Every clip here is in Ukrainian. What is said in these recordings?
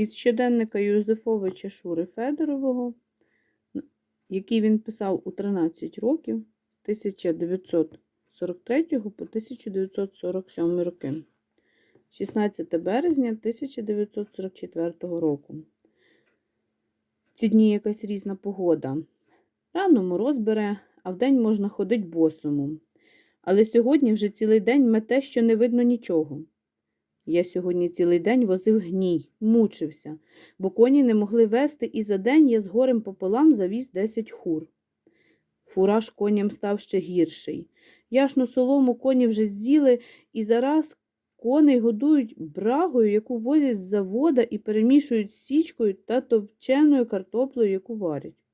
Із щоденника Юзефовича Шури Федорового, який він писав у 13 років з 1943 по 1947 роки. 16 березня 1944 року. Ці дні якась різна погода. Рано мороз бере, а вдень можна ходить босому. Але сьогодні вже цілий день мете, що не видно нічого. Я сьогодні цілий день возив гній, мучився, бо коні не могли вести, і за день я з горем пополам завіз десять хур. Фураж коням став ще гірший. Яшну солому коні вже з'їли, і зараз коней годують брагою, яку возять з завода і перемішують січкою та товченою картоплею, яку варять.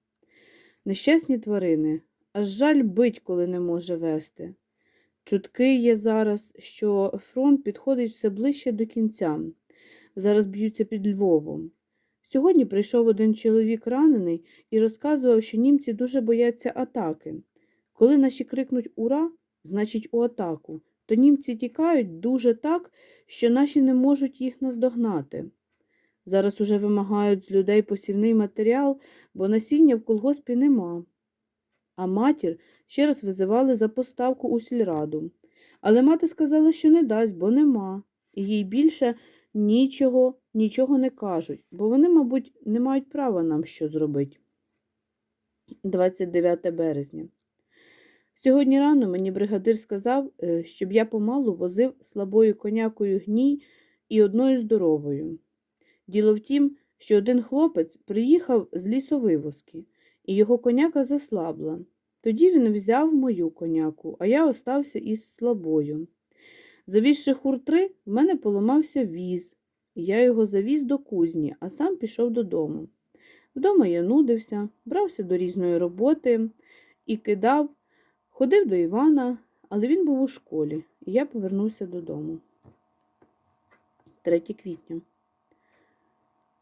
Нещасні тварини, аж жаль бить, коли не може вести. Чутки є зараз, що фронт підходить все ближче до кінця. Зараз б'ються під Львовом. Сьогодні прийшов один чоловік ранений і розказував, що німці дуже бояться атаки. Коли наші крикнуть Ура, значить у атаку, то німці тікають дуже так, що наші не можуть їх наздогнати. Зараз уже вимагають з людей посівний матеріал, бо насіння в колгоспі нема. А матір ще раз визивали за поставку у сільраду. Але мати сказала, що не дасть, бо нема, і їй більше нічого, нічого не кажуть, бо вони, мабуть, не мають права нам що зробити. 29 березня. Сьогодні рано мені бригадир сказав, е, щоб я помалу возив слабою конякою гній і одною здоровою. Діло в тім, що один хлопець приїхав з лісовивозки, і його коняка заслабла. Тоді він взяв мою коняку, а я остався із слабою. Завізши хур три, в мене поламався віз, і я його завіз до кузні, а сам пішов додому. Вдома я нудився, брався до різної роботи і кидав, ходив до Івана, але він був у школі, і я повернувся додому. 3 квітня.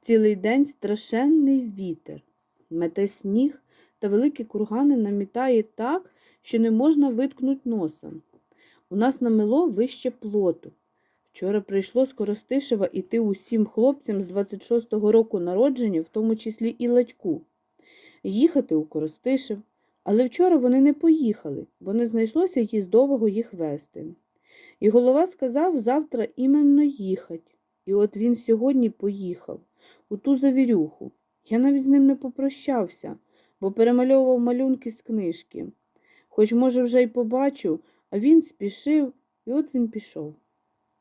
Цілий день страшенний вітер, мете сніг та великі кургани намітає так, що не можна виткнуть носа. У нас намело вище плоту. Вчора прийшло з Коростишева іти усім хлопцям з 26-го року народження, в тому числі і ладьку. Їхати у Коростишев, але вчора вони не поїхали, бо не знайшлося їздового їх вести. І голова сказав завтра іменно їхать. І от він сьогодні поїхав у ту завірюху. Я навіть з ним не попрощався, бо перемальовував малюнки з книжки. Хоч, може, вже й побачив, а він спішив, і от він пішов.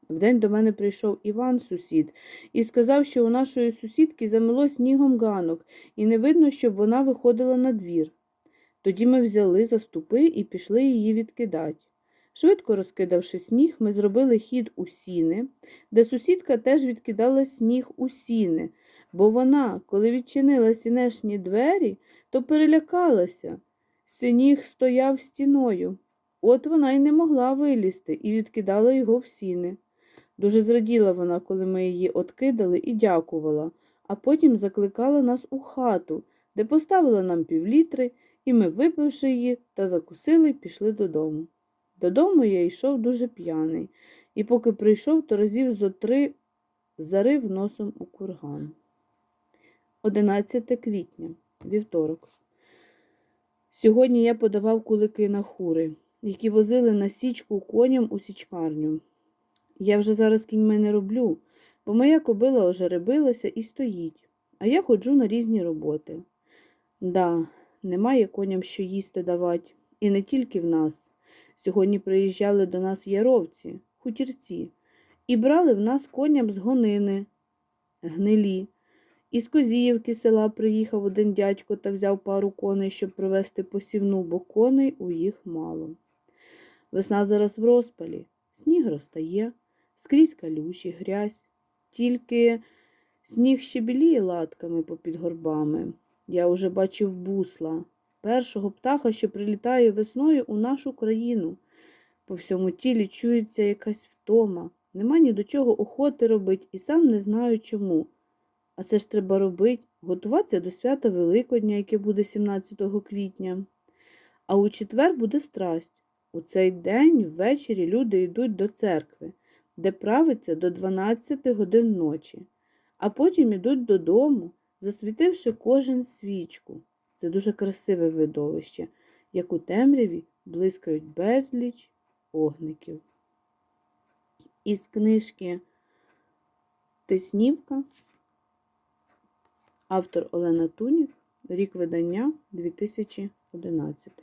Вдень до мене прийшов Іван, сусід, і сказав, що у нашої сусідки замело снігом ганок, і не видно, щоб вона виходила на двір. Тоді ми взяли за ступи і пішли її відкидати. Швидко розкидавши сніг, ми зробили хід у сіни, де сусідка теж відкидала сніг у сіни, бо вона, коли відчинила сінешні двері, то перелякалася. Синіг стояв стіною. От вона й не могла вилізти і відкидала його в сіни. Дуже зраділа вона, коли ми її откидали і дякувала, а потім закликала нас у хату, де поставила нам півлітри, і ми, випивши її та закусили, пішли додому. Додому я йшов дуже п'яний, і поки прийшов, то разів зо три зарив носом у курган. 11 квітня, вівторок. Сьогодні я подавав кулики на хури, які возили на січку коням у січкарню. Я вже зараз кіньми не роблю, бо моя кобила ожеребилася і стоїть, а я ходжу на різні роботи. Да, немає коням що їсти давати, і не тільки в нас. Сьогодні приїжджали до нас яровці, хутірці, і брали в нас коням з гонини, гнилі. Із Козіївки села приїхав один дядько та взяв пару коней, щоб провести посівну, бо коней у їх мало. Весна зараз в розпалі, сніг розтає, скрізь калюші, грязь, тільки сніг ще біліє латками попід горбами. Я уже бачив бусла, першого птаха, що прилітає весною у нашу країну. По всьому тілі чується якась втома, нема ні до чого охоти робить і сам не знаю чому. А це ж треба робити, готуватися до свята Великодня, яке буде 17 квітня. А у четвер буде страсть. У цей день ввечері люди йдуть до церкви, де правиться до 12 годин ночі, а потім йдуть додому, засвітивши кожен свічку. Це дуже красиве видовище, як у темряві блискають безліч огників. Із книжки Теснівка. Автор Олена Тунік, рік видання 2011.